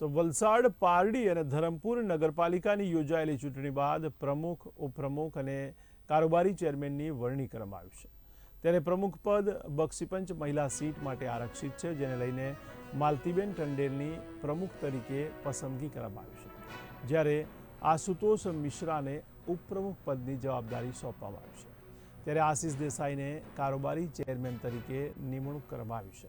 તો વલસાડ, પારડી અને ધરમપુર નગરપાલિકાની યોજાયેલી ચૂંટણી બાદ પ્રમુખ, ઉપપ્રમુખ અને કારોબારી ચેરમેનની વરણી કરવામાં આવી છે. ત્યારે પ્રમુખ પદ બક્ષીપંચ મહિલા સીટ માટે આરક્ષિત છે, જેને લઈને માલતીબેન ટંડેલની પ્રમુખ તરીકે પસંદગી કરવામાં આવી છે. જ્યારે આશુતોષ મિશ્રાને ઉપપ્રમુખ પદની જવાબદારી સોંપવામાં આવી છે. ત્યારે આશીષ દેસાઈને કારોબારી ચેરમેન તરીકે નિમણૂક કરવામાં આવી છે.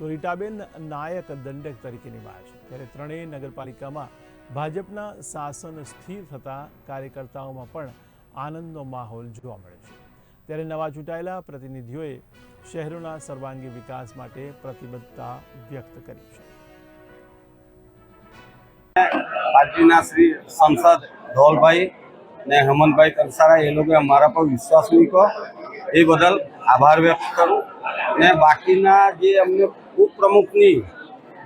તો રીટાબેન નાયક દંડક તરીકે નિમાયા છે. ત્યારે ત્રણેય નગરપાલિકામાં ભાજપના શાસન સ્થિર થતાં કાર્યકર્તાઓમાં પણ આનંદનો માહોલ જોવા મળે છે. ત્યારે નવા ચૂંટાયેલા પ્રતિનિધિઓએ શહેરોના સર્વાંગી વિકાસ માટે પ્રતિબદ્ધતા વ્યક્ત કરી છે. પાર્ટીના શ્રી સંસદ ધોલભાઈ ને હેમંતભાઈ કંસારા એ લોકોએ અમારા પર વિશ્વાસ મૂક્યો. એ બદલ આભાર વ્યક્ત કરું ને બાકીના જે અમને ઉપપ્રમુખની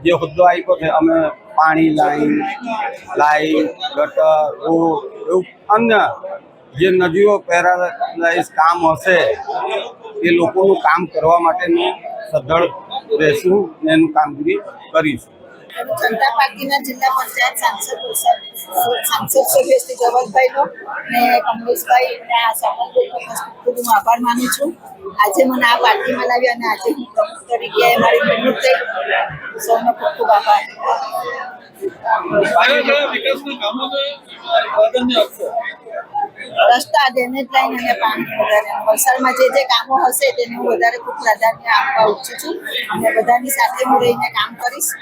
જે હોદ્દો આપ્યો છે, અમે પાણી લાઈન લાઈન ગટર, રોડ, એવું અન્ય જે નદીઓ પેરાલાઇઝ કામ હશે, એ લોકોનું કામ કરવા માટેનું સદ્ધળ રહેશું ને એનું કામગીરી કરીશું. જનતા પાર્ટીના જિલ્લા પંચાયત સાંસદ સાંસદ સભ્ય શ્રી જવલભાઈનો કમલેશભાઈ આભાર માનું છું. આજે મને આ પાર્ટીમાં લાવી અને આજે હું પ્રમુખ તરીકે મારી નિમણૂક થઈ. સૌનો ખૂબ ખૂબ આભાર. રસ્તા ડેમેજ લાઈન અને પાણી વધારે. વલસાડમાં જે જે કામો હશે તેને હું વધારે ખૂબ પ્રાધાન્ય આપવા ઈચ્છું છું. અને બધાની સાથે હું રહીને કામ કરીશ.